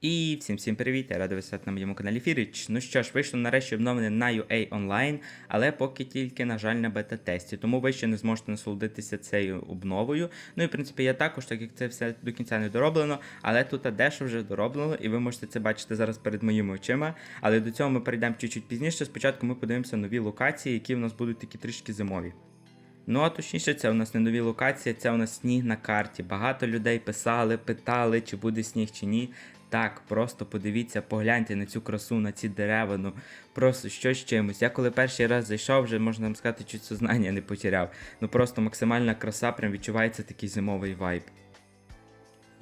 І всім всім привіт, я радий вас на моєму каналі Фіріч. Ну що ж, вийшло нарешті обновлене на UA Online, але поки тільки, на жаль, на бета-тесті. Тому ви ще не зможете насолодитися цією обновою. Ну і в принципі я також, так як це все до кінця не дороблено, але тут дещо вже дороблено, і ви можете це бачити зараз перед моїми очима. Але до цього ми перейдемо чуть-чуть пізніше. Спочатку ми подивимося нові локації, які в нас будуть такі трішки зимові. Ну, а точніше, це у нас не нові локації, це у нас сніг на карті. Багато людей писали, питали, чи буде сніг чи ні. Так, просто подивіться, погляньте на цю красу, на ці дерева, ну просто що з чимось. Я коли перший раз зайшов, вже можна вам сказати, чуть сознання не потеряв. Ну просто максимальна краса, прям відчувається такий зимовий вайб.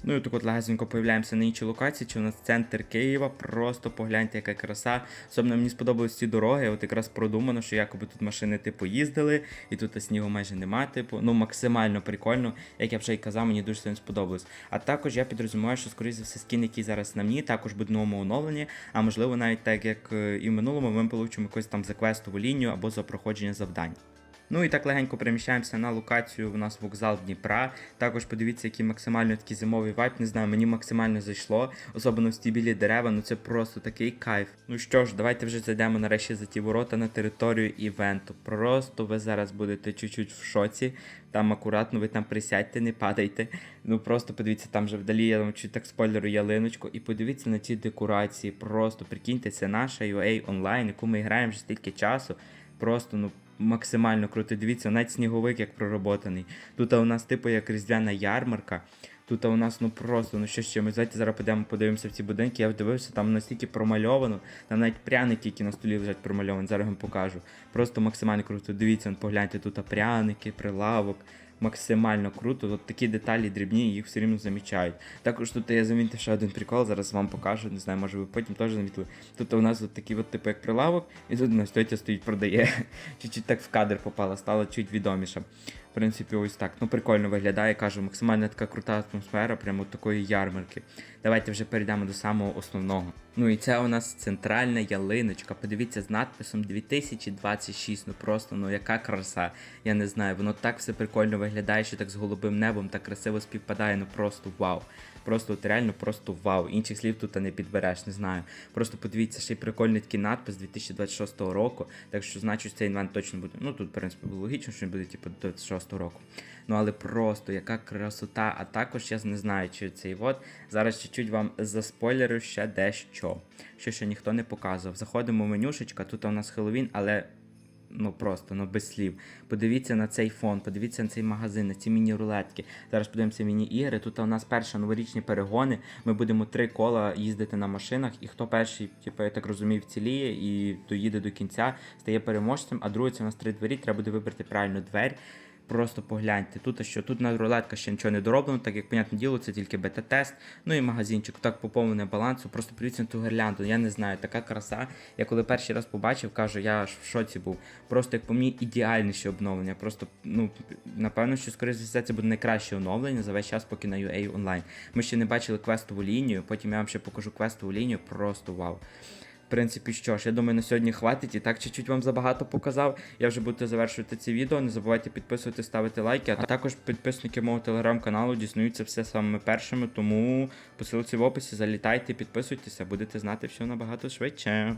Ну і так от легесенько появляємося на іншій локації, чи у нас центр Києва. Просто погляньте, яка краса. Особливо мені сподобались ці дороги. От якраз продумано, що якоби тут машини типу їздили, і тут снігу майже нема, типу. Ну максимально прикольно, як я вже й казав, мені дуже сильно сподобалось. А також я підрозумію, що скоріше за все скін, який зараз на мені, також буде новому оновленні. А можливо, навіть так як е, і в минулому, ми получимо якусь там заквестову лінію або за проходження завдань. Ну і так легенько переміщаємося на локацію. У нас вокзал Дніпра. Також подивіться, який максимально такий зимовий вайб. Не знаю, мені максимально зайшло, особливо в ті білі дерева. Ну це просто такий кайф. Ну що ж, давайте вже зайдемо нарешті за ті ворота на територію івенту. Просто ви зараз будете чуть-чуть в шоці. Там акуратно, ви там присядьте, не падайте. Ну просто подивіться, там же вдалі я вам чуть так спойлеру ялиночку. І подивіться на ці декорації. Просто прикиньте, це наша UA онлайн, яку ми граємо вже стільки часу. Просто ну максимально круто. Дивіться, навіть сніговик як пророботаний. Тут у нас, типу, як різдвяна ярмарка. Тут у нас ну просто, ну що ще, ми давайте зараз підемо подивимося в ці будинки. Я дивився, там настільки промальовано, там навіть пряники, які на столі лежать промальовані, зараз вам покажу. Просто максимально круто. Дивіться, погляньте, тут пряники, прилавок. Максимально круто, от такі деталі дрібні, їх все рівно замічають. Також тут я замітив ще один прикол, зараз вам покажу, не знаю, може ви потім теж замітили. Тут у нас от такий от типу як прилавок, і тут нас тетя стоїть, продає. Чуть-чуть так в кадр попала, стало чуть відоміше. В принципі, ось так. Ну прикольно виглядає, кажу, максимально така крута атмосфера, прямо такої ярмарки. Давайте вже перейдемо до самого основного. Ну і це у нас центральна ялиночка. Подивіться з надписом 2026. Ну просто ну яка краса. Я не знаю, воно так все прикольно виглядає, що так з голубим небом так красиво співпадає. Ну просто вау. Просто от реально просто вау. Інших слів тут не підбереш, не знаю. Просто подивіться, ще й прикольний такий надпис 2026 року. Так що, значить, цей інвент точно буде. Ну тут, в принципі, було логічно, що він буде типу до 26 року. Ну але просто яка красота. А також я не знаю, чи цей вот. Зараз чуть-чуть вам заспойлерю ще дещо. Що ще ніхто не показував. Заходимо в менюшечка, тут у нас Хеллоуін, але ну просто ну без слів. Подивіться на цей фон, подивіться на цей магазин, на ці міні-рулетки. Зараз подивимося міні-ігри. Тут у нас перші новорічні перегони. Ми будемо три кола їздити на машинах, і хто перший, типу, я так розумію, вціліє і доїде до кінця, стає переможцем. А друге це у нас три двері. Треба буде вибрати правильну двері. Просто погляньте, тут що тут на рулетка ще нічого не дороблено, так як, понятне діло, це тільки бета-тест. Ну і магазинчик, так поповнене балансу. Просто подивіться на ту гірлянду. Я не знаю, така краса. Я коли перший раз побачив, кажу, я аж в шоці був. Просто як по мені ідеальніше обновлення. Просто, ну, напевно, що скоріше за все це буде найкраще оновлення за весь час, поки на UA онлайн. Ми ще не бачили квестову лінію, потім я вам ще покажу квестову лінію, просто вау. В принципі, що ж, я думаю, на сьогодні хватить і так чуть-чуть вам забагато показав. Я вже буду завершувати це відео. Не забувайте підписувати, ставити лайки. А також підписники мого телеграм-каналу дізнаються все самими першими. Тому посилці в описі залітайте, підписуйтеся, будете знати все набагато швидше.